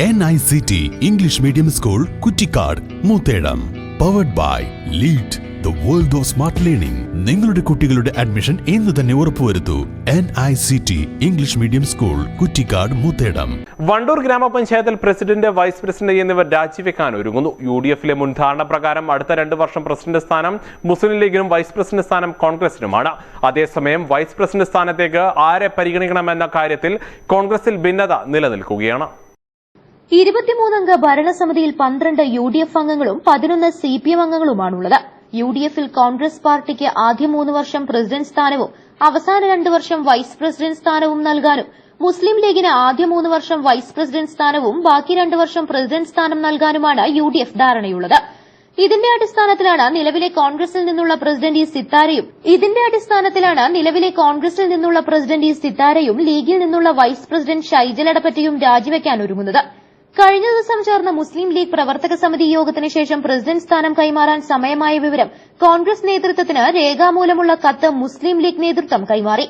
N I C T English medium school Kuttikkad Moothedam powered by lead the world of smart learning നിങ്ങളുടെ കുട്ടികളുടെ admission ഇന്ന് തന്നെ ഉറപ്പുവരുത്തൂ. N I C T English medium school Kuttikkad Moothedam Wandoor ഗ്രാമപഞ്ചായത്തിൽ president vice president എന്നിവർ രാജിവെക്കാൻ ഒരുങ്ങുന്നു. U D എഫിലെ മുൻ ധാരണ പ്രകാരം അടുത്ത രണ്ട് വർഷം പ്രസിഡന്റ് സ്ഥാനം മുസ്ലിം ലീഗിനും വൈസ് പ്രസിഡന്റ് സ്ഥാനം കോൺഗ്രസിനുമാണ്. അതേസമയം വൈസ് പ്രസിഡന്റ് സ്ഥാനത്തേക്ക് ആരെ പരിഗണിക്കണമെന്ന കാര്യത്തിൽ കോൺഗ്രസിൽ ഭിന്നത നിലനിൽക്കുകയാണ്. ഇരുപത്തിമൂന്നംഗ ഭരണസമിതിയിൽ പന്ത്രണ്ട് യു ഡി എഫ് അംഗങ്ങളും പതിനൊന്ന് സി പി എം അംഗങ്ങളുമാണുള്ളത്. യു ഡി എഫിൽ കോൺഗ്രസ് പാർട്ടിക്ക് ആദ്യ മൂന്ന് വർഷം പ്രസിഡന്റ് സ്ഥാനവും അവസാന രണ്ട് വർഷം വൈസ് പ്രസിഡന്റ് സ്ഥാനവും നൽകാനും മുസ്ലിം ലീഗിന് ആദ്യ മൂന്ന് വർഷം വൈസ് പ്രസിഡന്റ് സ്ഥാനവും ബാക്കി രണ്ട് വർഷം പ്രസിഡന്റ് സ്ഥാനം നൽകാനുമാണ് യു ഡി എഫ് ധാരണയുള്ളത്. ഇതിന്റെ അടിസ്ഥാനത്തിലാണ് നിലവിലെ കോൺഗ്രസിൽ നിന്നുള്ള പ്രസിഡന്റ് ഇ സിത്താരയും ഇതിന്റെ അടിസ്ഥാനത്തിലാണ് നിലവിലെ കോൺഗ്രസിൽ നിന്നുള്ള പ്രസിഡന്റ് ഇ സിത്താരയും ലീഗിൽ നിന്നുള്ള വൈസ് പ്രസിഡന്റ് ഷൈജൽ രാജിവെക്കാൻ ഒരുങ്ങുന്നത്. കഴിഞ്ഞ ദിവസം ചേർന്ന മുസ്ലിം ലീഗ് പ്രവർത്തക സമിതി യോഗത്തിന് ശേഷം പ്രസിഡന്റ് സ്ഥാനം കൈമാറാൻ സമയമായ വിവരം കോൺഗ്രസ് നേതൃത്വത്തിന് രേഖാമൂലമുള്ള കത്ത് മുസ്ലിം ലീഗ് നേതൃത്വം കൈമാറി.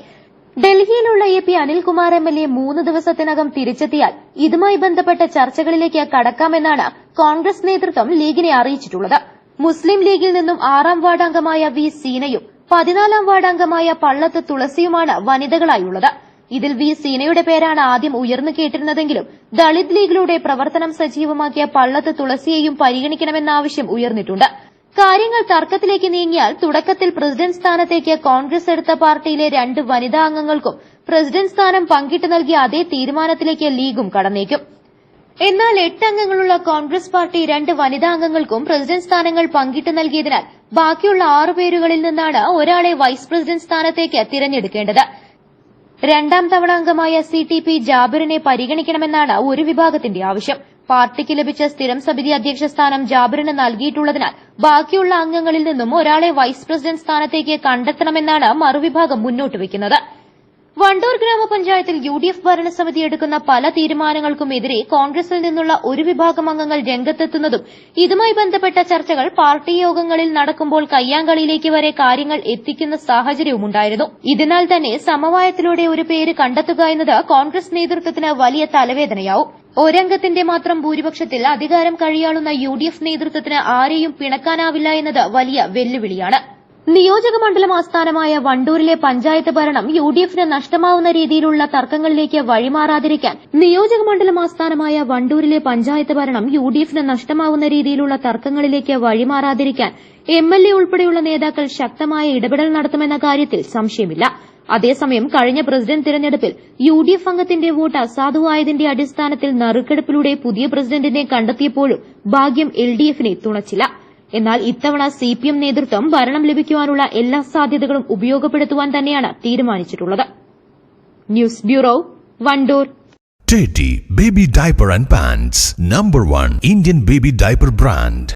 ഡൽഹിയിലുള്ള A P Anilkumar M L A മൂന്ന് ദിവസത്തിനകം തിരിച്ചെത്തിയാൽ ഇതുമായി ബന്ധപ്പെട്ട ചർച്ചകളിലേക്ക് കടക്കാമെന്നാണ് കോൺഗ്രസ് നേതൃത്വം ലീഗിനെ അറിയിച്ചിട്ടുള്ളത്. മുസ്ലിം ലീഗിൽ നിന്നും ആറാം വാർഡ് അംഗമായ വി സീനയും പതിനാലാം വാർഡ് അംഗമായ പള്ളത്ത് തുളസിയുമാണ് വനിതകളായുള്ളത്. ഇതിൽ വി സീനയുടെ പേരാണ് ആദ്യം ഉയർന്നു കേട്ടിരുന്നതെങ്കിലും ദളിത് ലീഗിലൂടെ പ്രവർത്തനം സജീവമാക്കിയ പള്ളത്ത് തുളസിയെയും പരിഗണിക്കണമെന്ന ആവശ്യം ഉയർന്നിട്ടുണ്ട്. കാര്യങ്ങൾ തർക്കത്തിലേക്ക് നീങ്ങിയാൽ തുടക്കത്തിൽ പ്രസിഡന്റ് സ്ഥാനത്തേക്ക് കോൺഗ്രസ് എടുത്ത പാർട്ടിയിലെ രണ്ട് വനിതാ അംഗങ്ങൾക്കും പ്രസിഡന്റ് സ്ഥാനം പങ്കിട്ട് നൽകിയ അതേ തീരുമാനത്തിലേക്ക് ലീഗും കടന്നേക്കും. എന്നാൽ എട്ട് അംഗങ്ങളുള്ള കോൺഗ്രസ് പാർട്ടി രണ്ട് വനിതാ അംഗങ്ങൾക്കും പ്രസിഡന്റ് സ്ഥാനങ്ങൾ പങ്കിട്ട് നൽകിയതിനാൽ ബാക്കിയുള്ള ആറു പേരുകളിൽ നിന്നാണ് ഒരാളെ വൈസ് പ്രസിഡന്റ് സ്ഥാനത്തേക്ക് തിരഞ്ഞെടുക്കേണ്ടത്. രണ്ടാം തവണ അംഗമായ സി ടി പി ജാബിറിനെ പരിഗണിക്കണമെന്നാണ് ഒരു വിഭാഗത്തിന്റെ ആവശ്യം. പാർട്ടിക്ക് ലഭിച്ച സ്ഥിരം സമിതി അധ്യക്ഷ സ്ഥാനം ജാബിറിന് നൽകിയിട്ടുള്ളതിനാൽ ബാക്കിയുള്ള അംഗങ്ങളിൽ നിന്നും ഒരാളെ വൈസ് പ്രസിഡന്റ് സ്ഥാനത്തേക്ക് കണ്ടെത്തണമെന്നാണ് മറുവിഭാഗം മുന്നോട്ട് വയ്ക്കുന്നത്. വണ്ടൂർ ഗ്രാമപഞ്ചായത്തിൽ യു ഡി എഫ് ഭരണസമിതി എടുക്കുന്ന പല തീരുമാനങ്ങൾക്കും എതിരെ കോൺഗ്രസിൽ നിന്നുള്ള ഒരു വിഭാഗം അംഗങ്ങൾ രംഗത്തെത്തുന്നതും ഇതുമായി ബന്ധപ്പെട്ട ചർച്ചകൾ പാർട്ടി യോഗങ്ങളിൽ നടക്കുമ്പോൾ കയ്യാങ്കളിയിലേക്ക് വരെ കാര്യങ്ങൾ എത്തിക്കുന്ന സാഹചര്യവുമുണ്ടായിരുന്നു. ഇതിനാൽ തന്നെ സമവായത്തിലൂടെ ഒരു പേര് കണ്ടെത്തുക എന്നത് കോൺഗ്രസ് നേതൃത്വത്തിന് വലിയ തലവേദനയാവും. ഒരംഗത്തിന്റെ മാത്രം ഭൂരിപക്ഷത്തിൽ അധികാരം കഴിയാളുന്ന യു ഡി എഫ് നേതൃത്വത്തിന് ആരെയും പിണക്കാനാവില്ല എന്നത് വലിയ വെല്ലുവിളിയാണ്. നിയോജക മണ്ഡലം ആസ്ഥാനമായ വണ്ടൂരിലെ പഞ്ചായത്ത് ഭരണം യു ഡി എഫിന് നഷ്ടമാവുന്ന രീതിയിലുള്ള തർക്കങ്ങളിലേക്ക് വഴിമാറാതിരിക്കാൻ നിയോജക മണ്ഡലം ആസ്ഥാനമായ വണ്ടൂരിലെ പഞ്ചായത്ത് ഭരണം യു ഡി എഫിന് നഷ്ടമാവുന്ന രീതിയിലുള്ള തർക്കങ്ങളിലേക്ക് വഴിമാറാതിരിക്കാൻ എം എൽ എ ഉൾപ്പെടെയുള്ള നേതാക്കൾ ശക്തമായ ഇടപെടൽ നടത്തുമെന്ന കാര്യത്തിൽ സംശയമില്ല. അതേസമയം കഴിഞ്ഞ പ്രസിഡന്റ് തിരഞ്ഞെടുപ്പിൽ യു ഡി എഫ് അംഗത്തിന്റെ വോട്ട് അസാധുവായതിന്റെ അടിസ്ഥാനത്തിൽ നറുക്കെടുപ്പിലൂടെ പുതിയ പ്രസിഡന്റിനെ കണ്ടെത്തിയപ്പോഴും ഭാഗ്യം എൽ ഡി എഫിനെ തുണച്ചില്ല. എന്നാൽ ഇത്തവണ സി പി എം നേതൃത്വം ഭരണം ലഭിക്കുവാനുള്ള എല്ലാ സാധ്യതകളും ഉപയോഗപ്പെടുത്തുവാൻ തന്നെയാണ് തീരുമാനിച്ചിട്ടുള്ളത്. News bureau Wandoor. Teddy Baby Diaper and Pants Number 1 Indian Baby Diaper Brand.